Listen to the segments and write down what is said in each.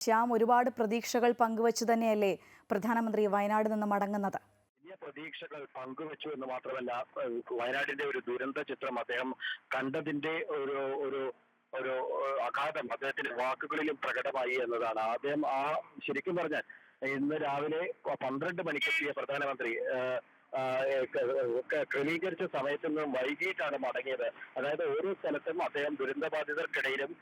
ശ്യാം ഒരുപാട് പ്രതീക്ഷകൾ പങ്കുവച്ചു തന്നെയല്ലേ പ്രധാനമന്ത്രി വയനാട് നിന്ന് മടങ്ങുന്നത്? പ്രതീക്ഷകൾ പങ്കുവച്ചു എന്ന് മാത്രമല്ല വയനാടിന്റെ ഒരു ദുരന്ത ചിത്രം അദ്ദേഹം കണ്ടതിന്റെ ഒരു ഒരു ഒരു അഘാതം അദ്ദേഹത്തിന്റെ വാക്കുകളിലും പ്രകടമായി എന്നതാണ്. അദ്ദേഹം ആ ശരിക്കും പറഞ്ഞാൽ ഇന്ന് രാവിലെ പന്ത്രണ്ട് മണിക്കെത്തിയ പ്രധാനമന്ത്രി ക്രമീകരിച്ച സമയത്ത് നിന്നും വൈകിട്ടാണ് മടങ്ങിയത്. അതായത് ഓരോ സ്ഥലത്തും അദ്ദേഹം ദുരന്തബാധിതർക്കിടയിലും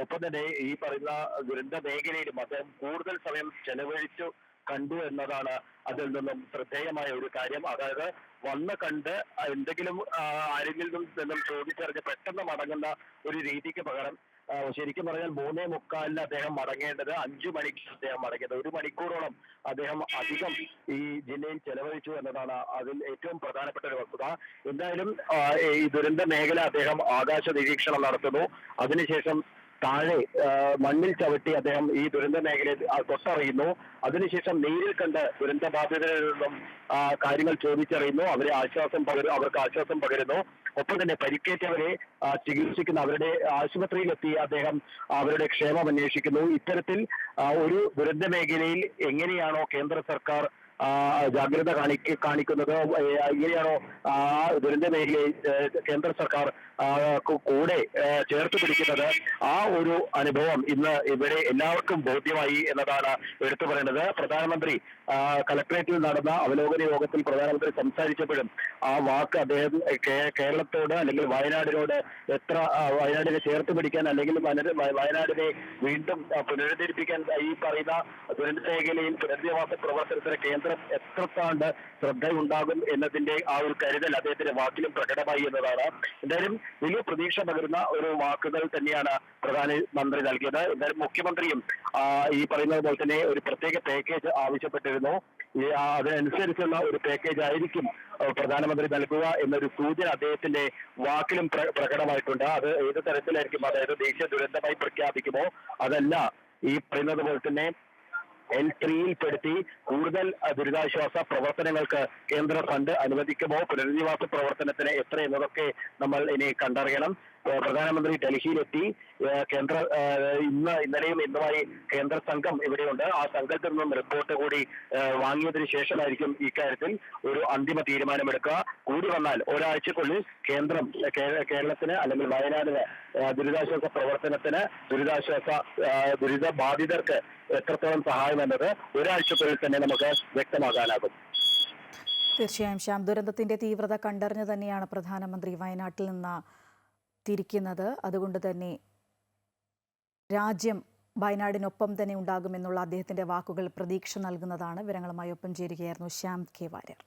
ഒപ്പം തന്നെ ഈ പറയുന്ന ദുരന്ത മേഖലയിലും അദ്ദേഹം കൂടുതൽ സമയം ചെലവഴിച്ചു കണ്ടു എന്നതാണ് അതിൽ നിന്നും ശ്രദ്ധേയമായ ഒരു കാര്യം. അതായത് വന്ന് കണ്ട് എന്തെങ്കിലും ആരെങ്കിലും നിന്നും ചോദിച്ചറിഞ്ഞ് പെട്ടെന്ന് മടങ്ങുന്ന ഒരു രീതിക്ക് പകരം ശരിക്കും പറഞ്ഞാൽ മൂന്നേ മുക്കാലിന് അദ്ദേഹം മടങ്ങേണ്ടത് അഞ്ചു മണിക്ക് അദ്ദേഹം മടങ്ങിയത്. ഒരു മണിക്കൂറോളം അദ്ദേഹം അധികം ഈ ജില്ലയിൽ ചെലവഴിച്ചു എന്നതാണ് അതിൽ ഏറ്റവും പ്രധാനപ്പെട്ട ഒരു വസ്തുത. എന്തായാലും ഈ ദുരന്ത മേഖല അദ്ദേഹം ആകാശ നിരീക്ഷണം നടത്തുന്നു. അതിനുശേഷം താഴെ മണ്ണിൽ ചവിട്ടി അദ്ദേഹം ഈ ദുരന്ത മേഖലയിൽ തൊട്ടറിയുന്നു. അതിനുശേഷം നേരിൽ കണ്ട് ദുരന്ത ബാധിതരിൽ കാര്യങ്ങൾ ചോദിച്ചറിയുന്നു. അവരെ ആശ്വാസം പകരും അവർക്ക് ആശ്വാസം പകരുന്നു. ഒപ്പം തന്നെ പരിക്കേറ്റവരെ ചികിത്സിക്കുന്ന അവരുടെ ആശുപത്രിയിലെത്തി അദ്ദേഹം അവരുടെ ക്ഷേമം അന്വേഷിക്കുന്നു. ഇത്തരത്തിൽ ഒരു ദുരന്ത മേഖലയിൽ എങ്ങനെയാണോ കേന്ദ്ര സർക്കാർ ജാഗ്രത കാണിക്ക കാണിക്കുന്നത് ഇങ്ങനെയാണോ ആ ദുരന്ത മേഖലയിൽ കേന്ദ്ര സർക്കാർ കൂടെ ചേർത്ത് പിടിക്കുന്നത്? ആ ഒരു അനുഭവം ഇന്ന് ഇവിടെ എല്ലാവർക്കും ബോധ്യമായി എന്നതാണ് എടുത്തു പറയുന്നത് പ്രധാനമന്ത്രി കലക്ട്രേറ്റിൽ നടന്ന അവലോകന യോഗത്തിൽ പ്രധാനമന്ത്രി സംസാരിച്ചപ്പോഴും ആ വാക്ക് അദ്ദേഹം കേരളത്തോട് അല്ലെങ്കിൽ വയനാടിനോട് എത്ര വയനാടിനെ ചേർത്ത് പിടിക്കാൻ അല്ലെങ്കിൽ വയനാടിനെ വീണ്ടും പുനരുദ്ധരിപ്പിക്കാൻ ഈ പറയുന്ന ദുരന്ത മേഖലയിൽ പുനരധിവാസ പ്രവർത്തനത്തിന് കേന്ദ്രം എത്രത്താണ്ട് ശ്രദ്ധയുണ്ടാകും എന്നതിന്റെ ആ ഒരു കരുതൽ അദ്ദേഹത്തിന്റെ വാക്കിലും പ്രകടമായി എന്നതാണ്. എന്തായാലും വലിയ പ്രതീക്ഷ പകരുന്ന ഒരു വാക്കുകൾ തന്നെയാണ് പ്രധാനമന്ത്രി നൽകിയത്. എന്തായാലും മുഖ്യമന്ത്രിയും ഈ പറയുന്നത് പോലെ തന്നെ ഒരു പ്രത്യേക പാക്കേജ് ആവശ്യപ്പെട്ടിരുന്നു. അതിനനുസരിച്ചുള്ള ഒരു പാക്കേജ് ആയിരിക്കും പ്രധാനമന്ത്രി നൽകുക എന്നൊരു സൂചന അദ്ദേഹത്തിന്റെ വാക്കിലും പ്രകടമായിട്ടുണ്ട്. അത് ഏത് തരത്തിലായിരിക്കും? അതായത് ദേശീയ ദുരന്തമായി പ്രഖ്യാപിക്കുമോ? അതല്ല ഈ പറയുന്നത് പോലെ തന്നെ എൽ ത്രീയിൽപ്പെടുത്തി കൂടുതൽ ദുരിതാശ്വാസ പ്രവർത്തനങ്ങൾക്ക് കേന്ദ്ര ഫണ്ട് അനുവദിക്കുമോ? പുനരധിവാസ പ്രവർത്തനത്തിന് എത്ര എന്നതൊക്കെ നമ്മൾ ഇനി കണ്ടറിയണം. പ്രധാനമന്ത്രി ഡൽഹിയിലെത്തി. കേന്ദ്ര ഇന്ന് ഇന്നലെയും ഇന്നുമായി കേന്ദ്ര സംഘം ഇവിടെയുണ്ട്. ആ സംഘത്തിൽ നിന്നും റിപ്പോർട്ട് കൂടി വാങ്ങിയതിനു ശേഷമായിരിക്കും ഇക്കാര്യത്തിൽ ഒരു അന്തിമ തീരുമാനമെടുക്കുക. കൂടി വന്നാൽ ഒരാഴ്ചക്കുള്ളിൽ കേന്ദ്രം കേരളത്തിന് അല്ലെങ്കിൽ വയനാടിന് ദുരിതാശ്വാസ പ്രവർത്തനത്തിന് ദുരിതാശ്വാസ ദുരിത ബാധിതർക്ക് എത്രത്തോളം സഹായം എന്നത് ഒരാഴ്ചക്കുള്ളിൽ തന്നെ നമുക്ക് വ്യക്തമാകാനാകും തീർച്ചയായും ശ്യാം. ദുരന്തത്തിന്റെ തീവ്രത കണ്ടറിഞ്ഞു തന്നെയാണ് പ്രധാനമന്ത്രി വയനാട്ടിൽ നിന്ന് തിരിക്കുന്നത് അതുകൊണ്ട് തന്നെ രാജ്യം വയനാടിനൊപ്പം തന്നെ ഉണ്ടാകുമെന്നുള്ള അദ്ദേഹത്തിന്റെ വാക്കുകൾ പ്രതീക്ഷ നൽകുന്നതാണ്. വിവരങ്ങളുമായി ഒപ്പം ചേരുകയായിരുന്നു ശ്യാം കെ വാര്യർ.